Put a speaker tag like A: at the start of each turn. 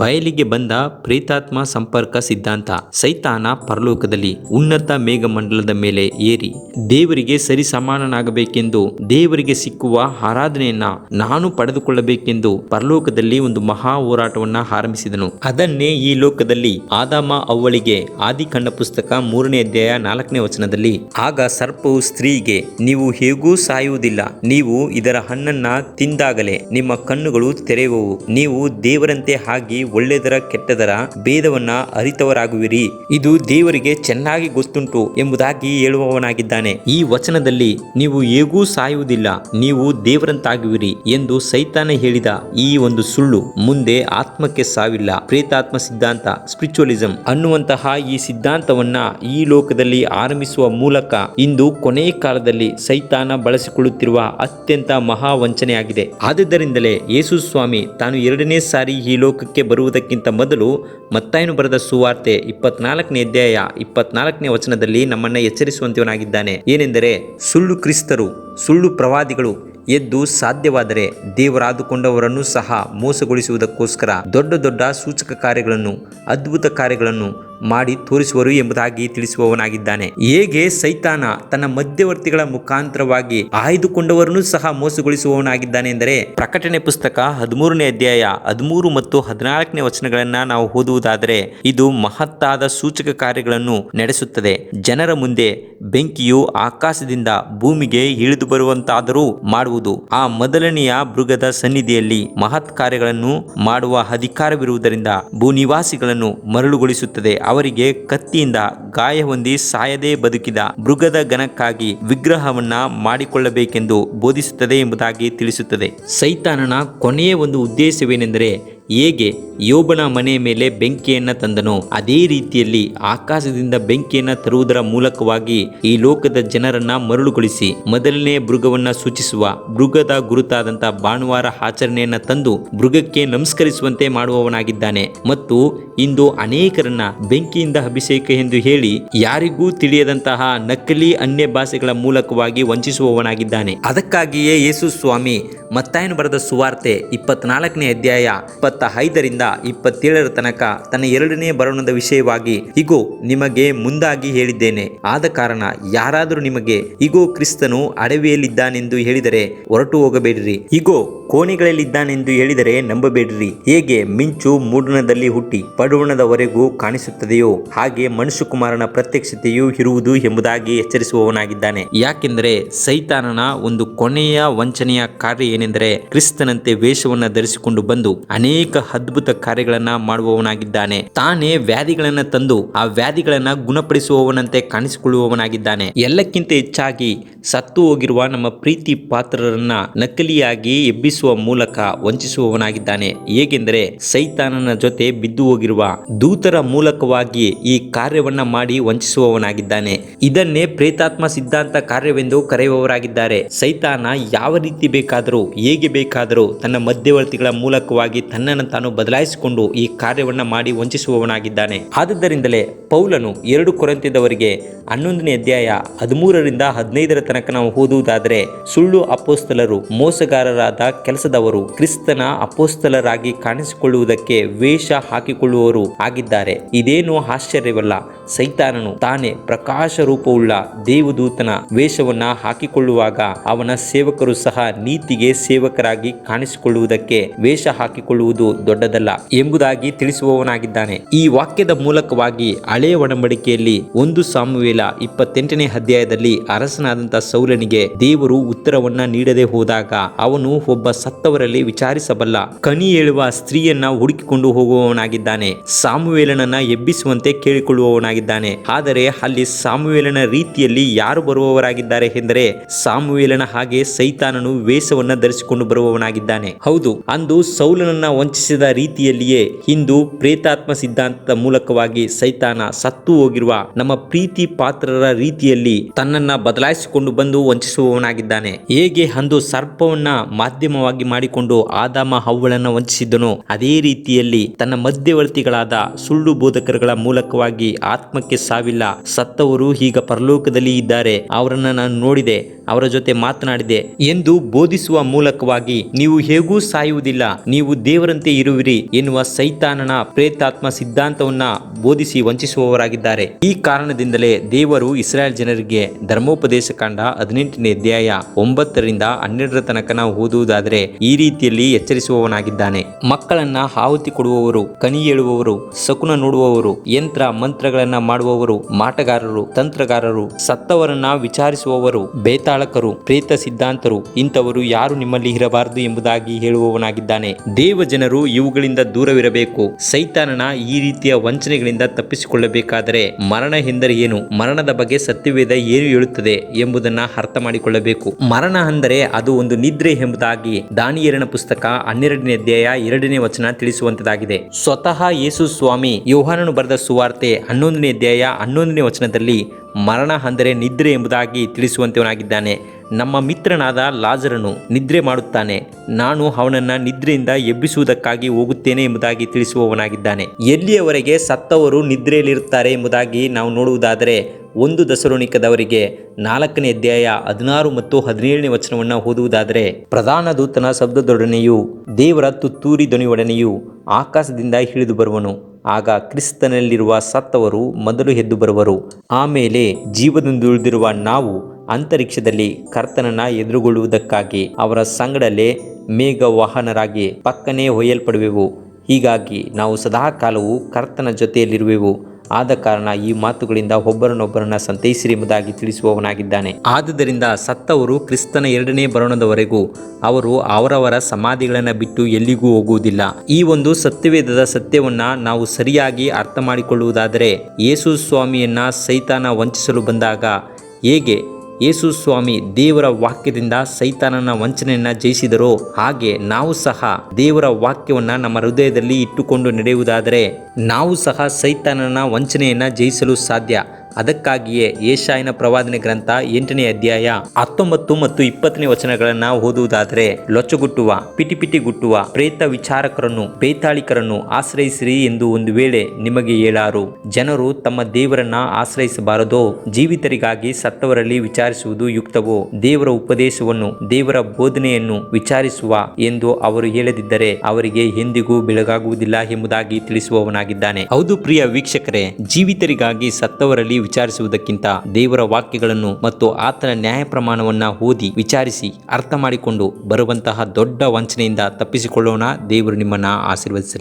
A: ಬಯಲಿಗೆ ಬಂದ ಪ್ರೀತಾತ್ಮ ಸಂಪರ್ಕ ಸಿದ್ಧಾಂತ ಸೈತಾನ ಪರಲೋಕದಲ್ಲಿ ಉನ್ನತ ಮೇಘಮಂಡಲದ ಮೇಲೆ ಏರಿ ದೇವರಿಗೆ ಸರಿ ಸಮಾನನಾಗಬೇಕೆಂದು ದೇವರಿಗೆ ಸಿಕ್ಕುವ ಆರಾಧನೆಯನ್ನ ನಾನು ಪಡೆದುಕೊಳ್ಳಬೇಕೆಂದು ಪರಲೋಕದಲ್ಲಿ ಒಂದು ಮಹಾ ಹೋರಾಟವನ್ನ ಆರಂಭಿಸಿದನು. ಅದನ್ನೇ ಈ ಲೋಕದಲ್ಲಿ ಆದಾಮ ಅವಳಿಗೆ ಆದಿ ಆದಿಕಂಡ ಪುಸ್ತಕ ಮೂರನೇ ಅಧ್ಯಾಯ ನಾಲ್ಕನೇ ವಚನದಲ್ಲಿ, ಆಗ ಸರ್ಪವು ಸ್ತ್ರೀಗೆ, ನೀವು ಹೇಗೂ ಸಾಯುವುದಿಲ್ಲ, ನೀವು ಇದರ ಹಣ್ಣನ್ನ ತಿಂದಾಗಲೇ ನಿಮ್ಮ ಕಣ್ಣುಗಳು ತೆರೆಯುವವು, ನೀವು ದೇವರಂತೆ ಆಗಿ ಒಳ್ಳೆದರ ಕೆಟ್ಟದರ ಭೇದವನ್ನ ಅರಿತವರಾಗುವಿರಿ. ಇದು ದೇವರಿಗೆ ಚೆನ್ನಾಗಿ ಗೊತ್ತುಂಟು ಎಂಬುದಾಗಿ ಹೇಳುವವನಾಗಿದ್ದಾನೆ. ಈ ವಚನದಲ್ಲಿ ನೀವು ಹೇಗೂ ಸಾಯುವುದಿಲ್ಲ, ನೀವು ದೇವರಂತಾಗುವಿರಿ ಎಂದು ಸೈತಾನ ಹೇಳಿದ ಈ ಒಂದು ಸುಳ್ಳು ಮುಂದೆ ಆತ್ಮಕ್ಕೆ ಸಾವಿಲ್ಲ, ಪ್ರೇತಾತ್ಮ ಸಿದ್ಧಾಂತ, ಸ್ಪಿರಿಚುವಲಿಸಂ ಅನ್ನುವಂತಹ ಈ ಸಿದ್ಧಾಂತವನ್ನ ಈ ಲೋಕದಲ್ಲಿ ಆರಂಭಿಸುವ ಮೂಲಕ ಇಂದು ಕೊನೆಯ ಕಾಲದಲ್ಲಿ ಸೈತಾನ ಬಳಸಿಕೊಳ್ಳುತ್ತಿರುವ ಅತ್ಯಂತ ಮಹಾ ವಂಚನೆಯಾಗಿದೆ. ಆದ್ದರಿಂದಲೇ ಯೇಸು ಸ್ವಾಮಿ ತಾನು ಎರಡನೇ ಸಾರಿ ಈ ಲೋಕಕ್ಕೆ ಬರುವುದಕ್ಕಿಂತ ಮೊದಲು ಮತ್ತಾಯನು ಬರೆದ ಸುವಾರ್ತೆ ಇಪ್ಪತ್ನಾಲ್ಕನೇ ಅಧ್ಯಾಯ ಇಪ್ಪತ್ನಾಲ್ಕನೇ ವಚನದಲ್ಲಿ ನಮ್ಮನ್ನ ಎಚ್ಚರಿಸುವಂತವನಾಗಿದ್ದಾನೆ. ಏನೆಂದರೆ, ಸುಳ್ಳು ಕ್ರಿಸ್ತರು, ಸುಳ್ಳು ಪ್ರವಾದಿಗಳು ಎದ್ದು ಸಾಧ್ಯವಾದರೆ ದೇವರಾದುಕೊಂಡವರನ್ನು ಸಹ ಮೋಸಗೊಳಿಸುವುದಕ್ಕೋಸ್ಕರ ದೊಡ್ಡ ದೊಡ್ಡ ಸೂಚಕ ಕಾರ್ಯಗಳನ್ನು, ಅದ್ಭುತ ಕಾರ್ಯಗಳನ್ನು ಮಾಡಿ ತೋರಿಸುವರು ಎಂಬುದಾಗಿ ತಿಳಿಸುವವನಾಗಿದ್ದಾನೆ. ಹೇಗೆ ಸೈತಾನ ತನ್ನ ಮಧ್ಯವರ್ತಿಗಳ ಮುಖಾಂತರವಾಗಿ ಆಯ್ದುಕೊಂಡವರನ್ನು ಸಹ ಮೋಸಗೊಳಿಸುವವನಾಗಿದ್ದಾನೆ ಎಂದರೆ, ಪ್ರಕಟಣೆ ಪುಸ್ತಕ ಹದಿಮೂರನೇ ಅಧ್ಯಾಯ ಹದಿಮೂರು ಮತ್ತು ಹದಿನಾಲ್ಕನೇ ವಚನಗಳನ್ನ ನಾವು ಓದುವುದಾದರೆ, ಇದು ಮಹತ್ತಾದ ಸೂಚಕ ಕಾರ್ಯಗಳನ್ನು ನಡೆಸುತ್ತದೆ. ಜನರ ಮುಂದೆ ಬೆಂಕಿಯು ಆಕಾಶದಿಂದ ಭೂಮಿಗೆ ಇಳಿದು ಬರುವಂತಾದರೂ ಮಾಡುವುದು. ಆ ಮೊದಲನೆಯ ಮೃಗದ ಸನ್ನಿಧಿಯಲ್ಲಿ ಮಹತ್ ಕಾರ್ಯಗಳನ್ನು ಮಾಡುವ ಅಧಿಕಾರವಿರುವುದರಿಂದ ಭೂನಿವಾಸಿಗಳನ್ನು ಮರಳುಗೊಳಿಸುತ್ತದೆ. ಅವರಿಗೆ ಕತ್ತಿಯಿಂದ ಗಾಯ ಹೊಂದಿ ಸಾಯದೇ ಬದುಕಿದ ಮೃಗದ ಗಣಕ್ಕಾಗಿ ವಿಗ್ರಹವನ್ನ ಮಾಡಿಕೊಳ್ಳಬೇಕೆಂದು ಬೋಧಿಸುತ್ತದೆ ಎಂಬುದಾಗಿ ತಿಳಿಸುತ್ತದೆ. ಸೈತಾನನ ಕೊನೆಯ ಒಂದು ಉದ್ದೇಶವೇನೆಂದರೆ ಹೇಗೆ ಯೋಬನ ಮನೆಯ ಮೇಲೆ ಬೆಂಕಿಯನ್ನು ತಂದನೋ ಅದೇ ರೀತಿಯಲ್ಲಿ ಆಕಾಶದಿಂದ ಬೆಂಕಿಯನ್ನು ತರುವುದರ ಮೂಲಕವಾಗಿ ಈ ಲೋಕದ ಜನರನ್ನ ಮರಳುಗೊಳಿಸಿ ಮೊದಲನೇ ಮೃಗವನ್ನ ಸೂಚಿಸುವ ಮೃಗದ ಗುರುತಾದಂತ ಭಾನುವಾರ ಆಚರಣೆಯನ್ನ ತಂದು ಮೃಗಕ್ಕೆ ನಮಸ್ಕರಿಸುವಂತೆ ಮಾಡುವವನಾಗಿದ್ದಾನೆ. ಮತ್ತು ಇಂದು ಅನೇಕರನ್ನ ಬೆಂಕಿಯಿಂದ ಅಭಿಷೇಕ ಎಂದು ಹೇಳಿ ಯಾರಿಗೂ ತಿಳಿಯದಂತಹ ನಕಲಿ ಅನ್ಯ ಭಾಷೆಗಳ ಮೂಲಕವಾಗಿ ವಂಚಿಸುವವನಾಗಿದ್ದಾನೆ. ಅದಕ್ಕಾಗಿಯೇ ಯೇಸು ಸ್ವಾಮಿ ಮತ್ತಾಯನು ಬರೆದ ಸುವಾರ್ತೆ ಇಪ್ಪತ್ನಾಲ್ಕನೇ ಅಧ್ಯಾಯ ಇಪ್ಪತ್ತ ಐದರಿಂದ ಇಪ್ಪತ್ತೇಳರ ತನಕ ತನ್ನ ಎರಡನೇ ಬರೋಣದ ವಿಷಯವಾಗಿ ಇಗೋ ನಿಮಗೆ ಮುಂದಾಗಿ ಹೇಳಿದ್ದೇನೆ. ಆದ ಕಾರಣ ಯಾರಾದರೂ ನಿಮಗೆ, ಇಗೋ ಕ್ರಿಸ್ತನು ಅಡವಿಯಲ್ಲಿದ್ದಾನೆಂದು ಹೇಳಿದರೆ ಹೊರಟು ಹೋಗಬೇಡಿರಿ. ಇಗೋ ಕೋಣೆಗಳಲ್ಲಿದ್ದಾನೆಂದು ಹೇಳಿದರೆ ನಂಬಬೇಡ್ರಿ. ಹೇಗೆ? ಮಿಂಚು ಮೂಡಣದಲ್ಲಿ ಹುಟ್ಟಿ ಪಡುವಣದವರೆಗೂ ಕಾಣಿಸುತ್ತದೆಯೋ? ಹಾಗೆ ಮನುಷ್ಯಕುಮಾರನ ಪ್ರತ್ಯಕ್ಷತೆಯು ಇರುವುದು ಎಂಬುದಾಗಿ ಎಚ್ಚರಿಸುವವನಾಗಿದ್ದಾನೆ. ಯಾಕೆಂದರೆ ಸೈತಾನನ ಒಂದು ಕೊನೆಯ ವಂಚನೆಯ ಕಾರ್ಯ ಏನೆಂದರೆ ಕ್ರಿಸ್ತನಂತೆ ವೇಷವನ್ನ ಧರಿಸಿಕೊಂಡು ಬಂದು ಅನೇಕ ಅದ್ಭುತ ಕಾರ್ಯಗಳನ್ನ ಮಾಡುವವನಾಗಿದ್ದಾನೆ. ತಾನೇ ವ್ಯಾಧಿಗಳನ್ನ ತಂದು ಆ ವ್ಯಾಧಿಗಳನ್ನ ಗುಣಪಡಿಸುವವನಂತೆ ಕಾಣಿಸಿಕೊಳ್ಳುವವನಾಗಿದ್ದಾನೆ. ಎಲ್ಲಕ್ಕಿಂತ ಹೆಚ್ಚಾಗಿ ಸತ್ತು ಹೋಗಿರುವ ನಮ್ಮ ಪ್ರೀತಿ ಪಾತ್ರರನ್ನ ನಕಲಿಯಾಗಿ ಎಬ್ಬಿಸುವ ಮೂಲಕ ವಂಚಿಸುವವನಾಗಿದ್ದಾನೆ. ಏಕೆಂದರೆ ಸೈತಾನನ ಜೊತೆ ಬಿದ್ದು ಹೋಗಿರುವ ದೂತರ ಮೂಲಕವಾಗಿ ಈ ಕಾರ್ಯವನ್ನ ಮಾಡಿ ವಂಚಿಸುವವನಾಗಿದ್ದಾನೆ. ಇದನ್ನೇ ಪ್ರೇತಾತ್ಮ ಸಿದ್ಧಾಂತ ಕಾರ್ಯವೆಂದು ಕರೆಯುವವರಾಗಿದ್ದಾರೆ. ಸೈತಾನ ಯಾವ ರೀತಿ ಬೇಕಾದರೂ, ಹೇಗೆ ಬೇಕಾದರೂ ತನ್ನ ಮಧ್ಯವರ್ತಿಗಳ ಮೂಲಕವಾಗಿ ತನ್ನನ್ನು ತಾನು ಬದಲಾಯಿಸಿಕೊಂಡು ಈ ಕಾರ್ಯವನ್ನ ಮಾಡಿ ವಂಚಿಸುವವನಾಗಿದ್ದಾನೆ. ಆದ್ದರಿಂದಲೇ ಪೌಲನು ಎರಡು ಕೊರಂತಿದವರಿಗೆ ಹನ್ನೊಂದನೇ ಅಧ್ಯಾಯ ಹದಿಮೂರರಿಂದ ಹದಿನೈದರ ತನಕ ನಾವು ಓದುವುದಾದರೆ ಸುಳ್ಳು ಅಪೋಸ್ತಲರು, ಮೋಸಗಾರರಾದ ಕೆಲಸದವರು ಕ್ರಿಸ್ತನ ಅಪೋಸ್ತಲರಾಗಿ ಕಾಣಿಸಿಕೊಳ್ಳುವುದಕ್ಕೆ ವೇಷ ಹಾಕಿಕೊಳ್ಳುವವರು ಆಗಿದ್ದಾರೆ. ಇದೇನು ಆಶ್ಚರ್ಯವಲ್ಲ. ಸೈತಾನನು ತಾನೇ ಪ್ರಕಾಶ ರೂಪವುಳ್ಳ ದೇವದೂತನ ವೇಷವನ್ನ ಹಾಕಿಕೊಳ್ಳುವಾಗ ಅವನ ಸೇವಕರು ಸಹ ನೀತಿಗೆ ಸೇವಕರಾಗಿ ಕಾಣಿಸಿಕೊಳ್ಳುವುದಕ್ಕೆ ವೇಷ ಹಾಕಿಕೊಳ್ಳುವುದು ದೊಡ್ಡದಲ್ಲ ಎಂಬುದಾಗಿ ತಿಳಿಸುವವನಾಗಿದ್ದಾನೆ. ಈ ವಾಕ್ಯದ ಮೂಲಕವಾಗಿ ಹಳೆಯ ಒಡಂಬಡಿಕೆಯಲ್ಲಿ ಒಂದು ಸಾಮುವೇಲ ಇಪ್ಪತ್ತೆಂಟನೇ ಅಧ್ಯಾಯದಲ್ಲಿ ಅರಸನಾದಂತಹ ಸೌಲನಿಗೆ ದೇವರು ಉತ್ತರವನ್ನ ನೀಡದೆ ಹೋದಾಗ ಅವನು ಒಬ್ಬ ಸತ್ತವರಲ್ಲಿ ವಿಚಾರಿಸಬಲ್ಲ ಕನಿ ಹೇಳುವ ಸ್ತ್ರೀಯನ್ನ ಹುಡುಕಿಕೊಂಡು ಹೋಗುವವನಾಗಿದ್ದಾನೆ. ಸಾಮುವೇಲನನ್ನ ಎಬ್ಬಿಸುವಂತೆ ಕೇಳಿಕೊಳ್ಳುವವನಾಗಿದ್ದಾನೆ. ಆದರೆ ಅಲ್ಲಿ ಸಾಮುವೇಲನ ರೀತಿಯಲ್ಲಿ ಯಾರು ಬರುವವರಾಗಿದ್ದಾರೆ ಎಂದರೆ ಸಾಮುವೇಲನ ಹಾಗೆ ಸೈತಾನನು ವೇಷವನ್ನ ಧರಿಸಿಕೊಂಡು ಬರುವವನಾಗಿದ್ದಾನೆ. ಹೌದು, ಅಂದು ಸೌಲನನ್ನ ವಂಚಿಸಿದ ರೀತಿಯಲ್ಲಿಯೇ ಇಂದು ಪ್ರೇತಾತ್ಮ ಸಿದ್ಧಾಂತದ ಮೂಲಕವಾಗಿ ಸೈತಾನ ಸತ್ತು ಹೋಗಿರುವ ನಮ್ಮ ಪ್ರೀತಿ ಪಾತ್ರರ ರೀತಿಯಲ್ಲಿ ತನ್ನನ್ನ ಬದಲಾಯಿಸಿಕೊಂಡು ಬಂದು ವಂಚಿಸುವವನಾಗಿದ್ದಾನೆ. ಹೇಗೆ ಅಂದು ಸರ್ಪವನ್ನ ಮಾಧ್ಯಮವಾಗಿ ಮಾಧ್ಯಮವಾಗಿ ಮಾಡಿಕೊಂಡು ಆದಾಮ ಹವ್ವಳನ್ನು ವಂಚಿಸಿದ್ದನು ಅದೇ ರೀತಿಯಲ್ಲಿ ತನ್ನ ಮಧ್ಯವರ್ತಿಗಳಾದ ಸುಳ್ಳು ಬೋಧಕರುಗಳ ಮೂಲಕವಾಗಿ ಆತ್ಮಕ್ಕೆ ಸಾವಿಲ್ಲ. ಸತ್ತವರು ಈಗ ಪರಲೋಕದಲ್ಲಿ ಇದ್ದಾರೆ. ಅವರನ್ನ ನಾನು ನೋಡಿದೆ, ಅವರ ಜೊತೆ ಮಾತನಾಡಿದೆ. ಎಂದು ಬೋಧಿಸುವ ಮೂಲಕವಾಗಿ ನೀವು ಹೇಗೂ ಸಾಯುವುದಿಲ್ಲ. ನೀವು ದೇವರಂತೆ ಇರುವಿರಿ ಎನ್ನುವ ಸೈತಾನನ ಪ್ರೇತಾತ್ಮ ಸಿದ್ಧಾಂತವನ್ನ ಬೋಧಿಸಿ ವಂಚಿಸುವವರಾಗಿದ್ದಾರೆ. ಈ ಕಾರಣದಿಂದಲೇ ದೇವರು ಇಸ್ರಾಯೇಲ್ ಜನರಿಗೆ ಧರ್ಮೋಪದೇಶ ಕಾಂಡ ಹದಿನೆಂಟನೇ ಅಧ್ಯಾಯ ಒಂಬತ್ತರಿಂದ ಹನ್ನೆರಡರ ತನಕ ನಾವು ಓದುವುದಾದರೆ ಈ ರೀತಿಯಲ್ಲಿ ಎಚ್ಚರಿಸುವವನಾಗಿದ್ದಾನೆ. ಮಕ್ಕಳನ್ನ ಆಹುತಿ ಕೊಡುವವರು, ಕನಿ ಹೇಳುವವರು ಶಕುನ ನೋಡುವವರು, ಯಂತ್ರ, ಮಂತ್ರಗಳನ್ನ ಮಾಡುವವರು, ಮಾಟಗಾರರು, ತಂತ್ರಗಾರರು, ಸತ್ತವರನ್ನ ವಿಚಾರಿಸುವವರು, ಬೇತಾಳಕರು, ಪ್ರೇತ ಸಿದ್ಧಾಂತರು, ಇಂಥವರು ಯಾರು ನಿಮ್ಮಲ್ಲಿ ಇರಬಾರದು ಎಂಬುದಾಗಿ ಹೇಳುವವನಾಗಿದ್ದಾನೆ. ದೇವ ಜನರು ಇವುಗಳಿಂದ ದೂರವಿರಬೇಕು. ಸೈತಾನನ ಈ ರೀತಿಯ ವಂಚನೆಗಳಿಂದ ತಪ್ಪಿಸಿಕೊಳ್ಳಬೇಕಾದರೆ ಮರಣ ಎಂದರೆ ಏನು? ಮರಣದ ಬಗ್ಗೆ ಸತ್ಯವೇದ ಏನು ಹೇಳುತ್ತದೆ ಎಂಬುದನ್ನ ಅರ್ಥ ಮಾಡಿಕೊಳ್ಳಬೇಕು. ಮರಣ ಅಂದರೆ ಅದು ಒಂದು ನಿದ್ರೆ ಎಂಬುದಾಗಿ ದಾನಿಯರನ ಪುಸ್ತಕ ಹನ್ನೆರಡನೇ ಅಧ್ಯಾಯ ಎರಡನೇ ವಚನ ತಿಳಿಸುವಂತದಾಗಿದೆ. ಸ್ವತಃ ಯೇಸು ಸ್ವಾಮಿ ಯೋಹಾನನು ಬರೆದ ಸುವಾರ್ತೆ ಹನ್ನೊಂದನೇ ಅಧ್ಯಾಯ ಹನ್ನೊಂದನೇ ವಚನದಲ್ಲಿ ಮರಣ ಅಂದರೆ ನಿದ್ರೆ ಎಂಬುದಾಗಿ ತಿಳಿಸುವಂತವನಾಗಿದ್ದಾನೆ. ನಮ್ಮ ಮಿತ್ರನಾದ ಲಾಜರನು ನಿದ್ರೆ ಮಾಡುತ್ತಾನೆ. ನಾನು ಅವನನ್ನ ನಿದ್ರೆಯಿಂದ ಎಬ್ಬಿಸುವುದಕ್ಕಾಗಿ ಹೋಗುತ್ತೇನೆ ಎಂಬುದಾಗಿ ತಿಳಿಸುವವನಾಗಿದ್ದಾನೆ. ಎಲ್ಲಿಯವರೆಗೆ ಸತ್ತವರು ನಿದ್ರೆಯಲ್ಲಿರುತ್ತಾರೆ ಎಂಬುದಾಗಿ ನಾವು ನೋಡುವುದಾದರೆ ಒಂದು ದಸರೋಣಿಕದವರಿಗೆ ನಾಲ್ಕನೇ ಅಧ್ಯಾಯ ಹದಿನಾರು ಮತ್ತು ಹದಿನೇಳನೇ ವಚನವನ್ನು ಓದುವುದಾದರೆ, ಪ್ರಧಾನ ದೂತನ ಶಬ್ದದೊಡನೆಯು, ದೇವರ ತುತ್ತೂರಿ ಧ್ವನಿಯೊಡನೆಯೂ ಆಕಾಶದಿಂದ ಹಿಡಿದು ಬರುವನು. ಆಗ ಕ್ರಿಸ್ತನಲ್ಲಿರುವ ಸತ್ತವರು ಮೊದಲು ಎದ್ದು ಬರುವರು. ಆಮೇಲೆ ಜೀವದಿಂದುಳಿದಿರುವ ನಾವು ಅಂತರಿಕ್ಷದಲ್ಲಿ ಕರ್ತನನ್ನ ಎದುರುಗೊಳ್ಳುವುದಕ್ಕಾಗಿ ಅವರ ಸಂಗಡಲೇ ಮೇಘ ವಾಹನರಾಗಿ ಪಕ್ಕನೆ ಒಯ್ಯಲ್ಪಡುವೆವು. ಹೀಗಾಗಿ ನಾವು ಸದಾಕಾಲವು ಕರ್ತನ ಜೊತೆಯಲ್ಲಿರುವೆವು. ಆದ ಕಾರಣ ಈ ಮಾತುಗಳಿಂದ ಒಬ್ಬರನ್ನೊಬ್ಬರನ್ನ ಸಂತೈಸಿರಿ ಎಂಬುದಾಗಿ ತಿಳಿಸುವವನಾಗಿದ್ದಾನೆ. ಆದುದರಿಂದ ಸತ್ತವರು ಕ್ರಿಸ್ತನ ಎರಡನೇ ಬರಣದವರೆಗೂ ಅವರು ಅವರವರ ಸಮಾಧಿಗಳನ್ನು ಬಿಟ್ಟು ಎಲ್ಲಿಗೂ ಹೋಗುವುದಿಲ್ಲ. ಈ ಒಂದು ಸತ್ಯವೇದದ ಸತ್ಯವನ್ನ ನಾವು ಸರಿಯಾಗಿ ಅರ್ಥ ಮಾಡಿಕೊಳ್ಳುವುದಾದರೆ ಯೇಸು ಸ್ವಾಮಿಯನ್ನ ಸೈತಾನ ವಂಚಿಸಲು ಬಂದಾಗ ಹೇಗೆ ಯೇಸು ಸ್ವಾಮಿ ದೇವರ ವಾಕ್ಯದಿಂದ ಸೈತಾನನ ವಂಚನೆಯನ್ನ ಜಯಿಸಿದರು. ಹಾಗೆ ನಾವು ಸಹ ದೇವರ ವಾಕ್ಯವನ್ನ ನಮ್ಮ ಹೃದಯದಲ್ಲಿ ಇಟ್ಟುಕೊಂಡು ನಡೆಯುವುದಾದರೆ, ನಾವು ಸಹ ಸೈತಾನನ ವಂಚನೆಯನ್ನ ಜಯಿಸಲು ಸಾಧ್ಯ. ಅದಕ್ಕಾಗಿಯೇ ಏಷಾಯನ ಪ್ರವಾದನೆ ಗ್ರಂಥ ಎಂಟನೇ ಅಧ್ಯಾಯ ಹತ್ತೊಂಬತ್ತು ಮತ್ತು ಇಪ್ಪತ್ತನೇ ವಚನಗಳನ್ನ ಓದುವುದಾದರೆ ಲೊಚ್ಚಗುಟ್ಟುವ, ಪಿಟಿಪಿಟಿಗುಟ್ಟುವ, ಪ್ರೇತ ವಿಚಾರಕರನ್ನು, ಬೇತಾಳಿಕರನ್ನು ಆಶ್ರಯಿಸಿರಿ ಎಂದು ಒಂದು ವೇಳೆ ನಿಮಗೆ ಹೇಳಾರು. ಜನರು ತಮ್ಮ ದೇವರನ್ನ ಆಶ್ರಯಿಸಬಾರದೋ? ಜೀವಿತರಿಗಾಗಿ ಸತ್ತವರಲ್ಲಿ ವಿಚಾರಿಸುವುದು ಯುಕ್ತವೋ? ದೇವರ ಉಪದೇಶವನ್ನು, ದೇವರ ಬೋಧನೆಯನ್ನು ವಿಚಾರಿಸುವ ಎಂದು ಅವರು ಹೇಳದಿದ್ದರೆ ಅವರಿಗೆ ಎಂದಿಗೂ ಬೆಳಗಾಗುವುದಿಲ್ಲ ಎಂಬುದಾಗಿ ತಿಳಿಸುವವನಾಗಿದ್ದಾನೆ. ಹೌದು ಪ್ರಿಯ ವೀಕ್ಷಕರೇ, ಜೀವಿತರಿಗಾಗಿ ಸತ್ತವರಲ್ಲಿ ವಿಚಾರಿಸುವುದಕ್ಕಿಂತ ದೇವರ ವಾಕ್ಯಗಳನ್ನು ಮತ್ತು ಆತನ ನ್ಯಾಯ ಪ್ರಮಾಣವನ್ನ ಓದಿ ವಿಚಾರಿಸಿ ಅರ್ಥ ಮಾಡಿಕೊಂಡು ಬರುವಂತಹ ದೊಡ್ಡ ವಂಚನೆಯಿಂದ ತಪ್ಪಿಸಿಕೊಳ್ಳೋಣ ದೇವರು ನಿಮ್ಮನ್ನ ಆಶೀರ್ವದಿಸಲಿ.